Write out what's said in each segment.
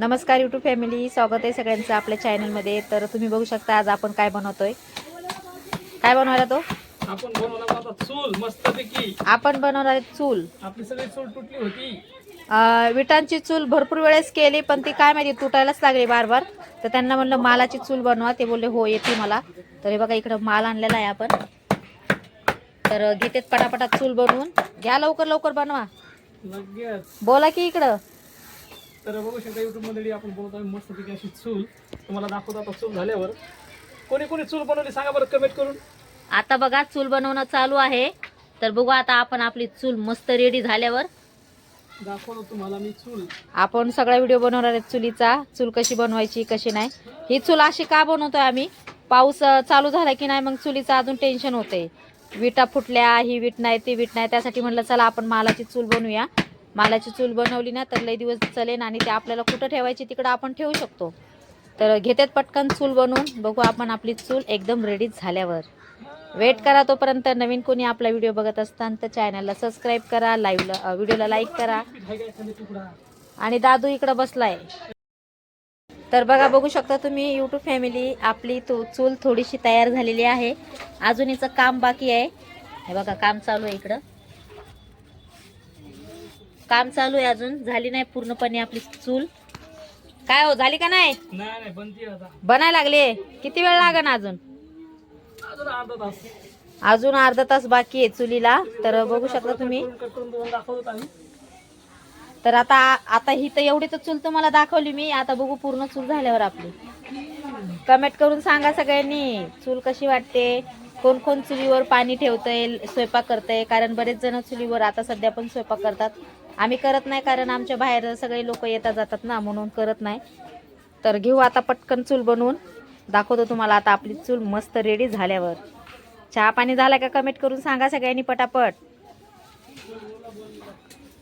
नमस्कार YouTube family स्वागत आहे सगळ्यांचं आपल्या चॅनलमध्ये तर तुम्ही बघू शकता आज आपण काय बनवतोय. काय बनवायला तो? आपण बनवला होता चूल मस्तपैकी. आपण बनवणार आहे चूल. आपली सगळी चूल तुटली होती. अं, विटांची चूल भरपूर वेळेस केली पण ती काय माहिती तुटायलाच लागली बार बार तर त्यांना म्हणलं मालाची चूल बनवा. ते बोलले हो येते मला. तर हे बघा इकडं माल आणलेला आहे आपण. तर घेतेत पटापटात चूल बनवून. घ्या लवकर लवकर बनवा. लगेच. बोला की इकडं. तर बघू शकता युट्यूबमध्ये आपण बनवत आहे मस्तपैकी अशी चूल. तुम्हाला दाखवतो आता चूल झाल्यावर. कोणी कोणी चूल बनवली सांगा बरं कमेंट करून. आता बघा चूल बनवणं चालू आहे. तर बघू आता आपण आपली चूल मस्त रेडी झाल्यावर. दाखवतो तुम्हाला मी चूल. आपण सगळा व्हिडिओ बनवणार आहे चुलीचा. चूल कशी बनवायची कशी नाही. ही चूल अशी का बनवतोय आम्ही? पाऊस चालू झाला की नाही मग चुलीचं अजून टेन्शन होते विटा फुटल्या ही विट नाही ती विट नाही. त्यासाठी म्हणलं चला आपण मालाची चूल बनवूया. मालाची चूल बनवली ना तर लई दिवस चलेन आणि ते आपल्याला कुठं ठेवायची तिकडं आपण ठेवू शकतो. तर घेतात पटकन चूल बनवून. बघू आपण आपली चूल एकदम रेडी झाल्यावर. वेट करा तोपर्यंत. नवीन कोणी आपला व्हिडिओ बघत असताना तर चॅनलला सबस्क्राईब करा लाईव्हला व्हिडिओला लाईक करा. आणि दादू इकडं बसलाय. तर बघा बघू शकता तुम्ही यूट्यूब फॅमिली आपली तो चूल थोडीशी तयार झालेली आहे. अजून हिचं काम बाकी आहे. हे बघा काम चालू आहे इकडं. काम चालू आहे अजून. झाली नाही पूर्णपणे आपली चूल. काय हो झाली का नाही? बनायला लागले किती वेळ लागन अजून? अजून अर्धा तास. अजून अर्धा तास बाकी आहे चुलीला. तर बघू शकता तुम्ही. तर आता आता ही तर एवढी तर चूल तुम्हाला दाखवली मी. आता बघू पूर्ण चूल झाल्यावर आपली. कमेंट करून सांगा सगळ्यांनी. चूल कशी वाटते? कोण कोण चुलीवर पाणी ठेवतंय स्वयंपाक करतंय? कारण बरेच जण चुलीवर आता सध्या पण स्वयंपाक करतात. आम्ही करत नाही कारण आमच्या बाहेर सगळे लोक येतात जातात ना म्हणून करत नाही. तर घेऊ आता पटकन चूल बनवून. दाखवतो तुम्हाला आता आपली चूल मस्त रेडी झाल्यावर. चहा पाणी झाला का कमेंट करून सांगा सगळ्यांनी पटापट.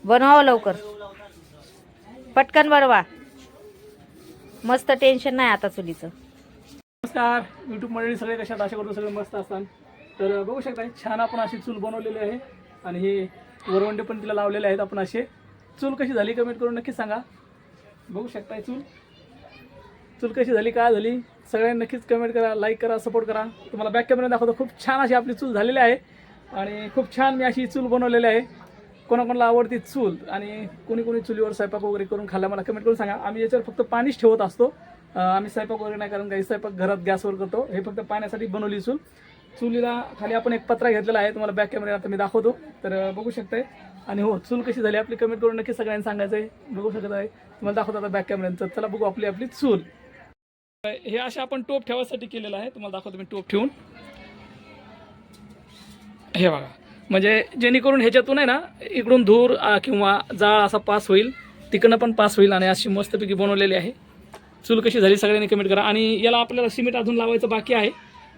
बनवावं लवकर. पटकन बनवा. मस्त टेन्शन नाही आता चुलीचं. नमस्कार. यूट्यूब मंडळी सगळे कशात आशा करतो सगळे मस्त असतात तर बघू शकता छान आपण अशी चूल बनवलेली आहे. आणि हे वरवंडे पण तिला लावलेले आहेत आपण असे. चूल कशी झाली कमेंट करून नक्की सांगा. बघू शकताय चूल. चूल कशी झाली काय झाली? सगळ्यांनी नक्कीच कमेंट करा लाईक करा सपोर्ट करा. तुम्हाला बॅक कॅमेरा दाखवतो खूप छान अशी आपली चूल झालेली आहे. आणि खूप छान मी अशी चूल बनवलेली आहे. कोणाकोणाला आवडती चूल आणि कोणी कोणी चुलीवर स्वयंपाक वगैरे करून खाल्ला मला कमेंट करून सांगा. आम्ही याच्यावर फक्त पाणीच ठेवत असतो. आम्ही स्वयंपाक वगैरे नाही कारण काही स्वयंपाक घरात गॅसवर करतो. हे फक्त पाण्यासाठी बनवली चूल चुलीला खाली आपण एक पत्रा घेतलेला आहे तुम्हाला बॅक कॅमेरा आता मी दाखवतो. तर बघू शकताय. आणि हो चूल कशी झाली आपली कमेंट करून नक्की सगळ्यांनी सांगायचं आहे बघू शकत आहे. तुम्हाला दाखवतो आता बॅक कॅमेऱ्यांचं चला बघू आपली आपली चूल. हे असे आपण टोप ठेवायसाठी केलेलं आहे. तुम्हाला दाखवतो मी टोप ठेवून. हे बघा. म्हणजे जेणेकरून ह्याच्यातून आहे ना इकडून धूर किंवा जाळ असा पास होईल. तिकडनं पण पास होईल आणि अशी मस्तपैकी बनवलेली आहे. चूल कशी झाली सगळ्यांनी कमेंट करा. आणि याला आपल्याला सिमेंट अजून लावायचं बाकी आहे.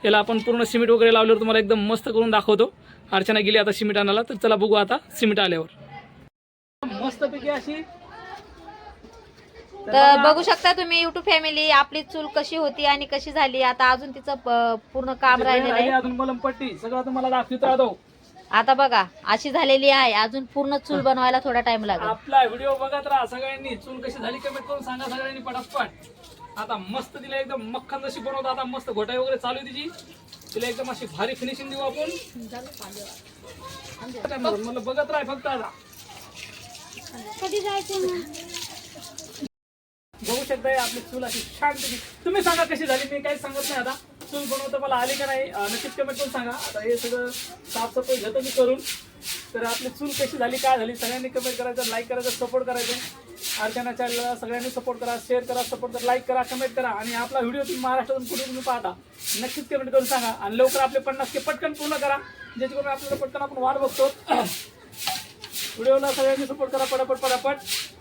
याला आपण पूर्ण सिमेंट वगैरे लावल्यावर तुम्हाला एकदम मस्त करून दाखवतो. अर्चना गेली आता सिमेंट आणायला तर चला बघू आता सिमेंट आल्यावर. मस्तपैकी अशी. तर बघू. शकता तुम्ही युट्यूब फॅमिली आपली चूल कशी होती आणि कशी झाली. आता अजून तिचं पूर्ण काम राहिलेलं आहे. अजून मलमपट्टी. सगळं तुम्हाला दाखवतो राहतो आता बघा अशी झालेली आहे. अजून पूर्ण चूल बनवायला थोडा टाइम लागेल. आपला व्हिडिओ बघत राहा सगळ्यांनी. चूल कशी झाली कमेंट करून सांगा सगळ्यांनी पटापट. आता मस्त तिला एकदम मक्खन जशी बनवतो आता मस्त घोटाई वगैरे चालू आहे तिची. तिला एकदम अशी भारी फिनिशिंग देऊ आपण. मला बघत राहा फक्त आता. बघू शकताय आपली चूल अशी छान तुम्ही सांगा कशी झाली मी काही सांगत नाही आता. चूल बनवतो मला आले का नाही नक्कीच कमेंट करून सांगा. आता हे सगळं साफसफाई घेतो मी करून. तर आपली चूल कशी झाली काय झाली सगळ्यांनी कमेंट करायचं लाईक करायचं सपोर्ट करायचं. अर्चना चॅनलला सगळ्यांनी सपोर्ट करा शेअर करा सपोर्ट करा लाईक करा कमेंट करा. आणि आपला व्हिडिओ तुम्ही महाराष्ट्रातून कुठे तुम्ही पाहता नक्कीच कमेंट करून सांगा. आणि लवकर आपले पन्नास के पटकन पूर्ण करा. ज्याच्याकडून आपल्याला पटकन आपण वाट बघतो. व्हिडिओला सगळ्यांनी सपोर्ट करा पटापट पटापट.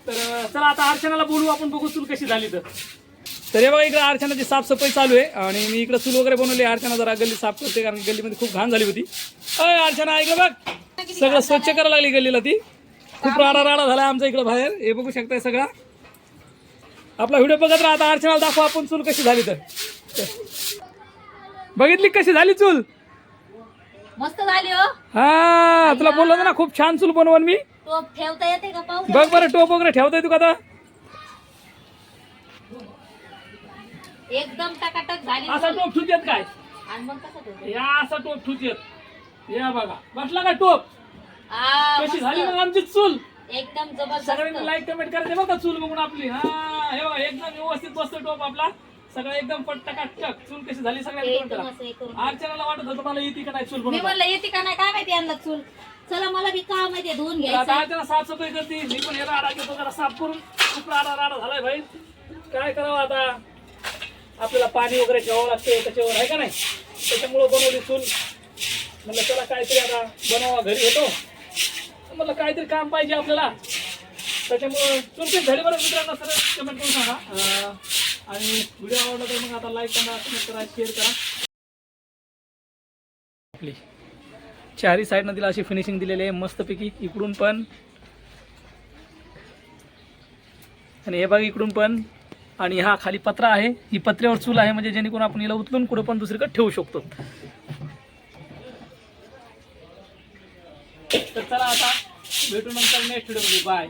तर चला आता अर्चनाला बोलू आपण बघू चूल कशी झाली तर. तर हे बघा इकडे अर्चनाची साफसफाई चालू आहे आणि मी इकडे चूल वगैरे बनवली अर्चना जरा गल्ली साफ करते कारण गल्लीमध्ये खूप घाण झाली होती. अय अर्चना ऐकलं बघ. सगळं स्वच्छ करायला लागली गल्लीला ती. खूप राडा राडा झाला आमचा इकडे बाहेर. हे बघू शकताय सगळा. आपला व्हिडिओ बघत राहा आता अर्चनाला दाखवा आपण चूल कशी झाली तर. बघितली कशी झाली चूल? मस्त झाली हो. हा तुला बोललो ना खूप छान चूल बनवून मी. तो ठेवता येते का बघ बरं टोप वगैरे ठेवताय तू का आता? एकदम टकाटक झाली असा टोप ठुत येत काय? आणि मग कसं ठेवतो? या असा टोप ठुत येत या बघा. बसला का टोप? आ, कशी. झाली मग आमची चूल? एकदम सगळ्यांनी जबरदस्त लाईक कमेंट करायचे बघा चूल बघून आपली. हा हे बघा एकदम व्यवस्थित बसतो टोप आपला. सगळं एकदम पट्टकाटक. चूल कशी झाली सगळ्यांनी comment एकदम करा. असं हे करून. अर्चनाला वाटत होतं मला येते का नाही चूल मी म्हणलं येते का नाही? काय माहिती यांना चूल? चला मला बी काम माहिती धुवून आता घ्यायचं. अर्चना साफसफाई करते. मी पण हे राडा घेतो जरा साफ करून. खूप राडा राडा झालाय भाई काय करावं आता? आपल्याला पाणी वगैरे घ्यावं लागते त्याच्यावर आहे का नाही? त्याच्यामुळं बनवली चूल म्हणलं चला काहीतरी आता बनवा घरी येतो. म्हटलं काहीतरी काम पाहिजे आपल्याला. त्याच्यामुळं चूल कशी झाली बरं मित्रांना सर कमेंट करून सांगा. आणि व्हिडिओ आवडला तर मग आता लाईक करा कमेंट करा शेअर करा. आपली चारही साईडनं तिला अशी फिनिशिंग दिलेली आहे मस्तपैकी. इकडून पण. आणि हे बघ इकडून पण. आणि हा खाली पत्रा आहे. ही पत्र्यावर चूल आहे म्हणजे जेणेकरून आपण याला उचलून कुठं पण दुसरीकडे ठेवू शकतो. तर चला आता भेटू नंतर नेक्स्ट व्हिडिओमध्ये बाय